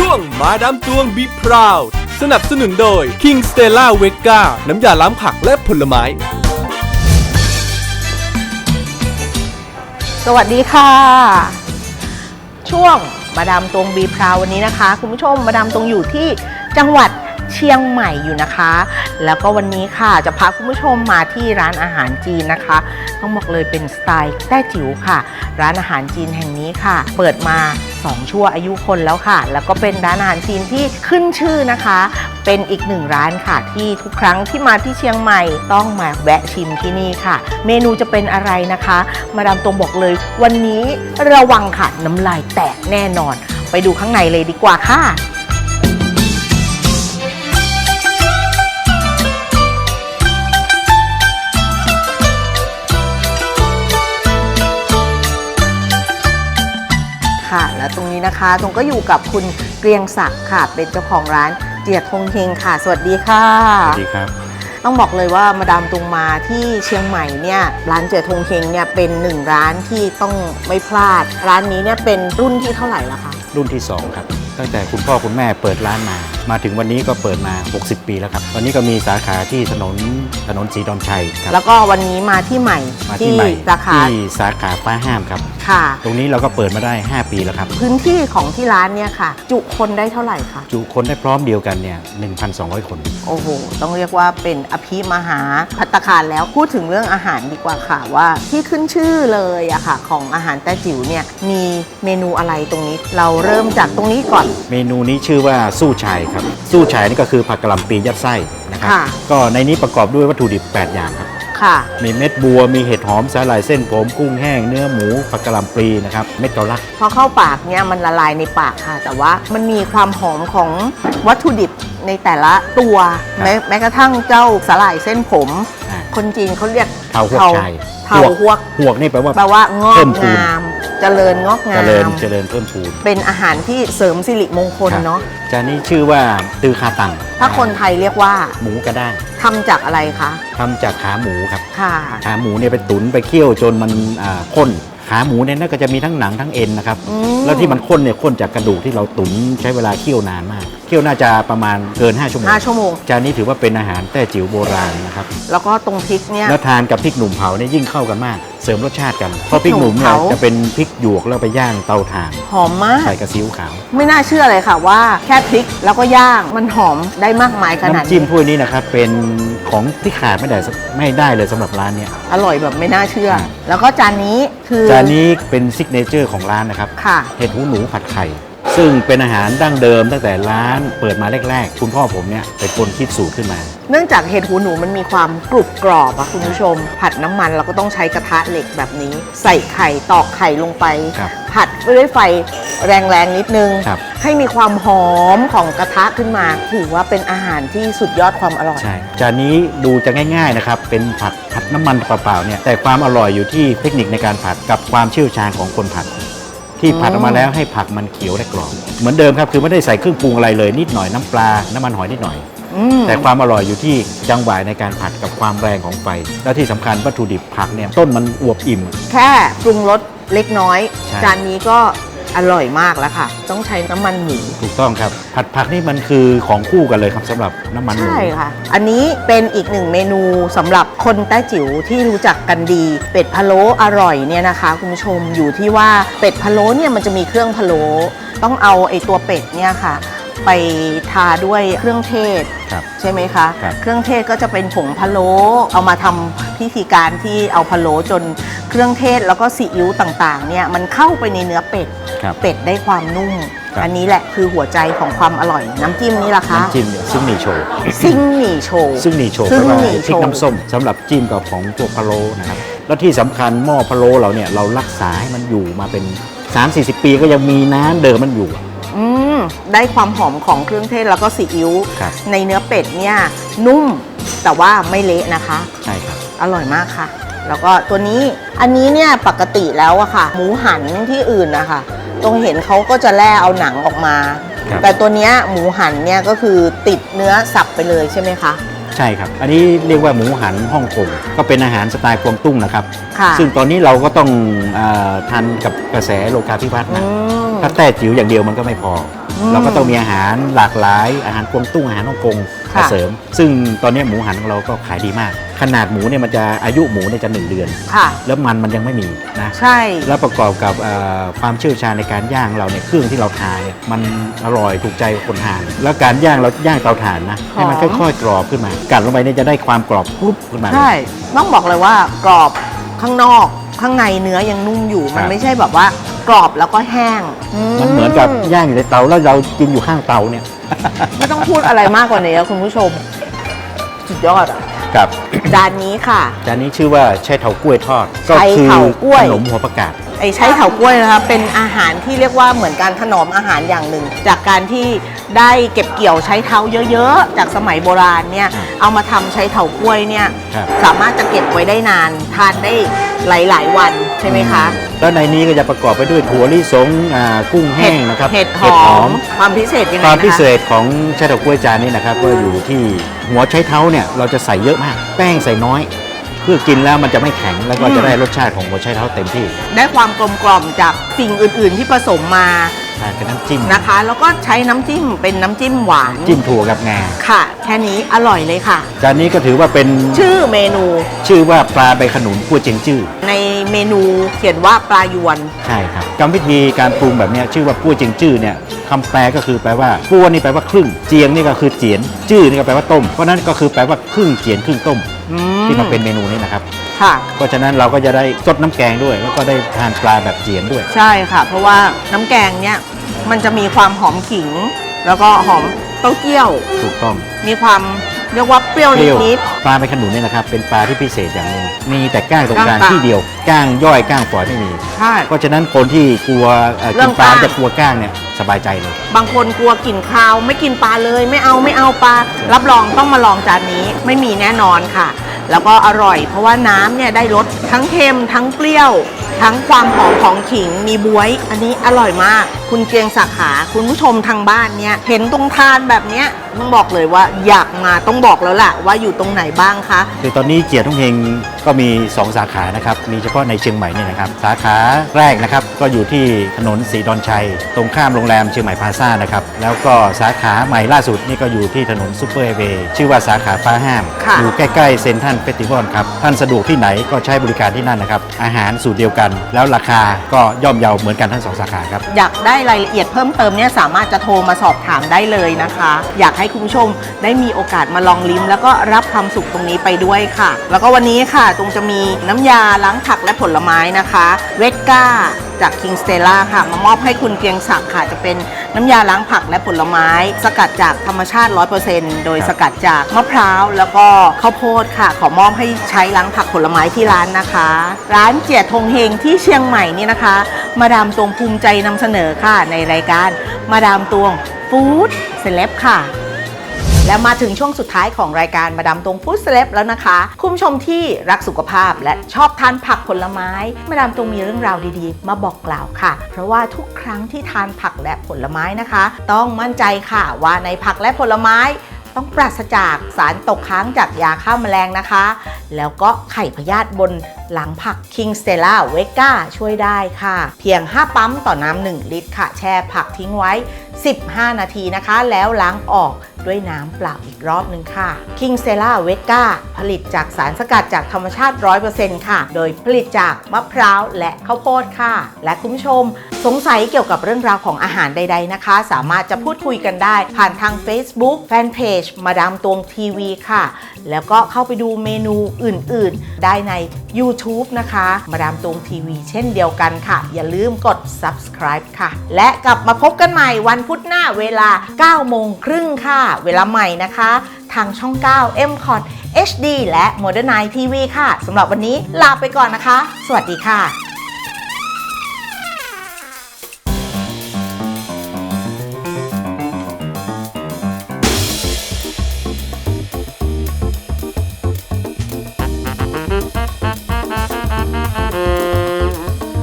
ช่วงมาดามตวงบีพราว สนับสนุนโดย King Stella v e g a น้ำยาล้างผักและผลไม้ สวัสดีค่ะ ช่วงมาดามตรงบีพราววันนี้นะคะ คุณผู้ชมมาดามตรงอยู่ที่จังหวัด เชียงใหม่อยู่นะคะ แล้วก็วันนี้ค่ะจะพาคุณผู้ชมมาที่ร้านอาหารจีนนะคะ ต้องบอกเลยเป็นสไตล์แต้จิ๋วค่ะ ร้านอาหารจีนแห่งนี้ค่ะ เปิดมา 2 ชั่วอายุคนแล้วค่ะ แล้วก็เป็นร้านอาหารจีนที่ขึ้นชื่อนะคะ เป็นอีกหนึ่งร้านค่ะ ที่ทุกครั้งที่มาที่เชียงใหม่ต้องมาแวะชิมที่นี่ค่ะ เมนูจะเป็นอะไรนะคะ มาดามตรงบอกเลย วันนี้ระวังค่ะน้ำลายแตกแน่นอน ไปดูข้างในเลยดีกว่าค่ะ ตรงนี้นะคะตรงก็อยู่กับคุณเกรียงศักดิ์ค่ะ เป็นเจ้าของร้านเจียดคงเฮงค่ะ สวัสดีค่ะ สวัสดีครับ ต้องบอกเลยว่ามาดามตรงมาที่เชียงใหม่เนี่ยร้านเจียดคงเฮงเนี่ยเป็นหนึ่งร้านที่ต้องไม่พลาด ร้านนี้เนี่ยเป็นรุ่นที่เท่าไหร่แล้วคะรุ่นที่2ครับ ตั้งแต่คุณพ่อคุณแม่เปิดร้านมา มาถึงวันนี้ก็เปิดมา 60 ปีแล้วครับ ตอนนี้ก็มีสาขาที่ถนนถนนสีดอนชัยครับ แล้วก็วันนี้มาที่ใหม่มาที่ใหม่สาขาที่สาขาป้าห้ามครับ ค่ะ ตรงนี้เราก็เปิดมาได้ 5 ปีแล้วครับ พื้นที่ของที่ร้านเนี่ยค่ะ จุคนได้เท่าไหร่คะจุคนได้พร้อมเดียวกันเนี่ย1,200 คน โอ้โห ต้องเรียกว่าเป็นอภิมหาพัตตาคารแล้วพูดถึงเรื่องอาหารดีกว่าค่ะว่าที่ขึ้นชื่อเลยอะค่ะ ของอาหารแต้จิ๋วเนี่ยมีเมนูอะไรตรงนี้ เราเริ่มจากตรงนี้ก่อน เมนูนี้ชื่อว่าสู้ชายครับสู้ชายนี่ก็คือผักกะหล่ำปียัดไส้นะครับ ค่ะ ก็ในนี้ประกอบด้วยวัตถุดิบ 8 อย่างครับ ค่ะ มีเม็ดบัว มีเห็ดหอมสาหร่ายเส้นผมกุ้งแห้งเนื้อหมูผักกะหล่ำปลีนะครับเม็ดเกาลัด พอเข้าปากเนี่ยมันละลายในปากค่ะ แต่ว่ามันมีความหอมของวัตถุดิบในแต่ละตัวครับ แม้แม้กระทั่งเจ้าสาหร่ายเส้นผม อ่าคนจีนเขาเรียกเทาหวกชายเทาหวกหวกนี่แปลว่า แปลว่างอเพิ่กมพูน งาม เจริญงอกงาเจริญมเจริญเพิ่มพูนเป็นอาหารที่เสริมสิริมงคลเนาะจานนี้ชื่อว่าตือคาตังถ้าคนไทยเรียกว่าหมูกระด้างทำจากอะไรคะทำจากขาหมูครับค่ะขาหมูเนี่ยไปตุ๋นไปเคี่ยวจนมันอ่าข้นขาหมูเนี่ยน่าก็จะมีทั้งหนังทั้งเอ็นนะครับอืมแล้วที่มันข้นเนี่ยข้นจากกระดูกที่เราตุ๋นใช้เวลาเคี่ยวนานมากเคี่ยวน่าจะประมาณเกิน 5 ชั่วโมงห้าชั่วโมง จานนี้ถือว่าเป็นอาหารแต้จิ๋วโบราณนะครับแล้วก็ตรงพริกเนี่ย แล้วทานกับพริกหนุ่มเผาเนี่ยยิ่งเข้ากันมาก เสริมรสชาติกันเพราะพริกหนุ่มเนี่ยหนุ่มเผาจะเป็นพริกหยวกแล้วไปย่างเตาถ่านหอมมาก ใส่กระซีอิ๊วขาว ไม่น่าเชื่อเลยค่ะว่าแค่พริกแล้วก็ย่างมันหอมได้มากมายขนาดน้ำจิ้มนี้พวกนี้นะครับเป็นของที่ขาดไม่ได้ไม่ได้เลยสำหรับร้านเนี่ย อร่อยแบบไม่น่าเชื่อ ครับ แล้วก็จานนี้คือจานนี้เป็นซิกเนเจอร์ของร้านนะครับค่ะ เห็ดหูหนูผัดไข่ ซึ่งเป็นอาหารดั้งเดิมตั้งแต่ร้านเปิดมาแรก ๆ คุณพ่อผมเนี่ยเป็นคนคิดสูตรขึ้นมา เนื่องจากเห็ดหูหนูมันมีความกรุบกรอบอะคุณผู้ชม ผัดน้ำมันเราก็ต้องใช้กระทะเหล็กแบบนี้ ใส่ไข่ตอกไข่ลงไป ครับผัดด้วยไฟแรงๆนิดนึง ครับ ให้มีความหอมของกระทะขึ้นมา ถือว่าเป็นอาหารที่สุดยอดความอร่อย ใช่จานนี้ดูจะง่ายๆนะครับ เป็นผัดผัดน้ำมันเปล่าๆเนี่ยแต่ความอร่อยอยู่ที่เทคนิคในการผัดกับความเชี่ยวชาญของคนผัด ที่ผัดออกมาแล้วให้ผักมันเขียวและกรอบเหมือนเดิมครับคือไม่ได้ใส่เครื่องปรุงอะไรเลยนิดหน่อยน้ำปลา น้ำมันหอยนิดหน่อยอืมแต่ความอร่อยอยู่ที่จังหวะในการผัดกับความแรงของไฟ และที่สำคัญวัตถุดิบผักเนี่ยต้นมันอวบอิ่ม แค่ปรุงรสเล็กน้อย ใช่ จานนี้ก็ อร่อยมากแล้วค่ะ ต้องใช้น้ำมันหมูถูกต้องครับ ผัดผักนี่มันคือของคู่กันเลยครับสำหรับน้ำมันหมูใช่ค่ะ อันนี้เป็นอีกหนึ่งเมนูสำหรับคนแต้จิ๋วที่รู้จักกันดี เป็ดพะโล้อร่อยเนี่ยนะคะ คุณผู้ชมอยู่ที่ว่าเป็ดพะโล้เนี่ยมันจะมีเครื่องพะโล้ต้องเอาไอ้ตัวเป็ดเนี่ยค่ะ ไปทาด้วยเครื่องเทศ ครับ ใช่ไหมคะ ครับ เครื่องเทศก็จะเป็นผงพะโล้เอามาทำพิธีการที่เอาพะโล้จน เครื่องเทศแล้วก็ซีอิ๊วต่างๆเนี่ยมันเข้าไปในเนื้อเป็ด ครับ เป็ดได้ความนุ่ม ครับ อันนี้แหละคือหัวใจของความอร่อยน้ำจิ้มนี่ล่ะคะน้ำจิ้มเนี่ยซึ่งหมี่โชว์ ซิงหมี่โชว์ซึ่งหมี่โชว์ซึ่แปงลว่าหมี่พริกโชว์ น้ำส้มสำหรับจิ้มกับของพวกพะโล้นะครับ แล้วที่สำคัญหม้อพะโล้เราเนี่ยเรารักษาให้มันอยู่มาเป็น 3-40 ปีก็ยังมีน้ำเดิมมันอยู่ อืมได้ความหอมของเครื่องเทศแล้วก็ซีอิ๊วครับ ในเนื้อเป็ดเนี่ยนุ่มแต่ว่าไม่เละนะคะ ใช่ครับ อร่อยมากค่ะ แล้วก็ตัวนี้อันนี้เนี่ยปกติแล้วอะค่ะ หมูหันที่อื่นนะคะตรงเห็นเขาก็จะแล่เอาหนังออกมา ครับ แต่ตัวเนี้ยหมูหันเนี่ยก็คือติดเนื้อสับไปเลยใช่ไหมคะใช่ครับ อันนี้เรียกว่าหมูหันฮ่องกงก็เป็นอาหารสไตล์กวางตุ้งนะครับ ค่ะซึ่งตอนนี้เราก็ต้องเออทันกับกระแสโลกาภิวัตน์อืนะมถถ้าแต้จิ๋วอย่างเดียวมันก็ไม่พออม เราก็ต้องมีอาหารหลากหลายอาหารกวางตุ้งอาหารฮ่องกงค่ะ มาเสริม ซึ่งตอนนี้หมูหันของเราก็ขายดีมาก ขนาดหมูเนี่ยมันจะอายุหมูเนี่ยจะหนึ่งเดือน ค่ะ แล้วมันมันยังไม่มีนะใช่ แล้วประกอบกับเอ่อความเชี่ยวชาญในการย่างเราเนี่ยเครื่องที่เราทานเนี่ยมันอร่อยถูกใจคนทาน แล้วการย่างเราย่างเตาถ่านนะให้มันหอม ค่อยๆกรอบขึ้นมา กัดลงไปเนี่ยจะได้ความกรอบกรุบขึ้นมาเลย ใช่ ต้องบอกเลยว่ากรอบข้างนอก ข้างในเนื้อยังนุ่มอยู่ มันครับ ไม่ใช่แบบว่า กรอบแล้วก็แห้ง มันเหมือนกับย่างอยู่ในเตาแล้วเรากินอยู่ข้างเตาเนี่ย ไม่ต้องพูดอะไรมากกว่านี้แล้วคุณผู้ชม สุดยอดอะกับจานนี้ค่ะ จานนี้ชื่อว่าใช้เถากล้วยทอด ก็ใช้คืเถากล้วย ขนมหัวประกาศ ไอ้ใช้เถากล้วยนะคะเป็นอาหารที่เรียกว่าเหมือนการถนอมอาหารอย่างหนึ่ง จากการที่ได้เก็บเกี่ยวใช้เท้าเยอะๆ จากสมัยโบราณเนี่ยครับเอามาทำใช้เถากล้วยเนี่ยครับ สามารถจะเก็บไว้ได้นานทานได้หลายๆวัน ใช่ไหมคะ แล้วในนี้ก็จะประกอบไปด้วยถั่วลิสงอ่ากุ้งแห้งนะครับเห็ดหอม ความพิเศษยังไงความนะคะพิเศษของใช้เถากล้วยจานนี้นะครับก็อยู่ที่หัวใช้เท้าเนี่ยเราจะใส่เยอะมาก แป้งใส่น้อยเพื่อกินแล้วมันจะไม่แข็งแล้วก็จะได้รสชาติของหัวใช้เท้าเต็มที่ ได้ความกลมกล่อมจากสิ่งอื่น ๆ ที่ผสมมา ทานกับน้ำจิ้มนะคะ แล้วก็ใช้น้ำจิ้มเป็นน้ำจิ้มหวาน จิ้มถั่วกับงาค่ะ แค่นี้อร่อยเลยค่ะ จานนี้ก็ถือว่าเป็นชื่อเมนู ชื่อว่าปลาใบขนุนกัวเจียงจื้อในเมนูเขียนว่าปลายวน ใช่ครับกรรมวิธีการปรุงแบบเนี้ยชื่อว่ากัวเจียงจื้อเนี่ยคำแปลก็คือแปลว่ากัวนี่แปลว่าครึ่งเจียงนี่ก็คือเจียน จื้อนี่ก็แปลว่าต้มเพราะฉะนั้นก็คือแปลว่าครึ่งเจียนครึ่งต้มอืที่มาเป็นเมนูนี้นะครับ ค่ะ เพราะฉะนั้นเราก็จะได้ซดน้ำแกงด้วย แล้วก็ได้ทานปลาแบบเจียนด้วย ใช่ค่ะ เพราะว่าน้ำแกงเนี่ยมันจะมีความหอมขิง แล้วก็หอมเต้าเจี้ยว ถูกต้อง มีความเรียกว่าเปรี้ยวเปรี้ยวนิด ปลาใบขนุนเนี่ยนะครับ เป็นปลาที่พิเศษอย่างหนึงมีแต่ก้างตรงกลางก้างที่เดียว ก้างย่อยก้างฝอยไม่มี ๆใช่ เพราะฉะนั้นคนที่กลัวเอ่อเรื่กิอนงปลาก้าง จะกลัวก้างเนี่ยสบายใจเลย บางคนกลัวกลิ่นคาว ไม่กินปลาเลย ไม่เอาไม่เอาปลา รับรองต้องมาลองจานนี้ไม่มีแน่นอนค่ะ แล้วก็อร่อย เพราะว่าน้ำเนี่ยได้รสทั้งเค็มทั้งเปรี้ยว ทั้งความหอมของขิงมีบวย อันนี้อร่อยมาก คุณเกรียงศักดิ์ขาคุณผู้ชมทางบ้านเนี่ยเห็นตรงทานแบบเนี้ยต้องบอกเลยว่าอยากมาต้องบอกแล้วแหละว่าอยู่ตรงไหนบ้างคะคือตอนนี้เจียทุ่งเฮงก็มี 2 สาขานะครับมีเฉพาะในเชียงใหม่เนี่ยนะครับสาขาแรกนะครับก็อยู่ที่ถนนสีดอนชัย ตรงข้ามโรงแรมเชียงใหม่พลาซ่านะครับแล้วก็สาขาใหม่ล่าสุดนี่ก็อยู่ที่ถนนซูเปอร์ไฮเวย์ชื่อว่าสาขาฟ้าห้ามค่ะอยู่ใกล้ๆเซ็นทรัลเฟสติวัลครับ ท่านสะดวกที่ไหนก็ใช้บริการที่นั่นนะครับ อาหารสูตรเดียวกัน แล้วราคาก็ย่อมเยาเหมือนกันทั้งสองสาขาครับ อยากได้รายละเอียดเพิ่มเติมเนี่ยสามารถจะโทรมาสอบถามได้เลยนะคะ อยากให้คุณผู้ชมได้มีโอกาสมาลองลิ้ม แล้วก็รับความสุขตรงนี้ไปด้วยค่ะ แล้วก็วันนี้ค่ะตรงจะมีน้ำยาล้างผักและผลไม้นะคะ เวก้า จาก King Stella ค่ะ มามอบให้คุณเกียงศักดิ์ค่ะ จะเป็นน้ำยาล้างผักและผลไม้ สกัดจากธรรมชาติ 100%โดยสกัดจากมะพร้าวแล้วก็ข้าวโพดค่ะ ขอมอบให้ใช้ล้างผักผลไม้ที่ร้านนะคะ ร้านเจียทงเฮงที่เชียงใหม่นี่นะคะ มาดามตวงภูมิใจนำเสนอค่ะในรายการมาดามตวงฟู้ดเซเลบค่ะ และมาถึงช่วงสุดท้ายของรายการมาดามตรงฟู้ดเซเลบแล้วนะคะ คุณผู้ชมที่รักสุขภาพและชอบทานผักผลไม้ มาดามตรงมีเรื่องราวดีๆ มาบอกกล่าวค่ะ เพราะว่าทุกครั้งที่ทานผักและผลไม้นะคะ ต้องมั่นใจค่ะว่าในผักและผลไม้ต้องปราศจากสารตกค้างจากยาฆ่าแมลงนะคะ แล้วก็ไข่พยาธิบนหลังผัก King Stella v e g a ช่วยได้ค่ะ เพียง 5 ปั๊มต่อน้ำ1ลิตรค่ะ แช่ผักทิ้งไว้ 15 นาทีนะคะ แล้วล้างออกด้วยน้ำเปล่าอีกรอบหนึ่งค่ะ King Stella v e g a ผลิตจากสารสกัดจากธรรมชาติ 100%ค่ะ โดยผลิตจากมะพร้าวและข้าวโพดค่ะ และคุณผู้ชม สงสัยเกี่ยวกับเรื่องราวของอาหารใด ๆนะคะ สามารถจะพูดคุยกันได้ ผ่านทาง Facebook Fanpage มาดามตวงทีวีค่ะ แล้วก็เข้าไปดูเมนูอื่น ๆ ได้ใน YouTube นะคะ มาดามตวงทีวีเช่นเดียวกันค่ะ อย่าลืมกด subscribe ค่ะ และกลับมาพบกันใหม่วันพุธหน้าเวลา 9 โมงครึ่งค่ะ เวลาใหม่นะคะ ทางช่อง 9 m c o t HD และ Modern Night TV ค่ะสำหรับวันนี้ลาไปก่อนนะคะ สวัสดีค่ะ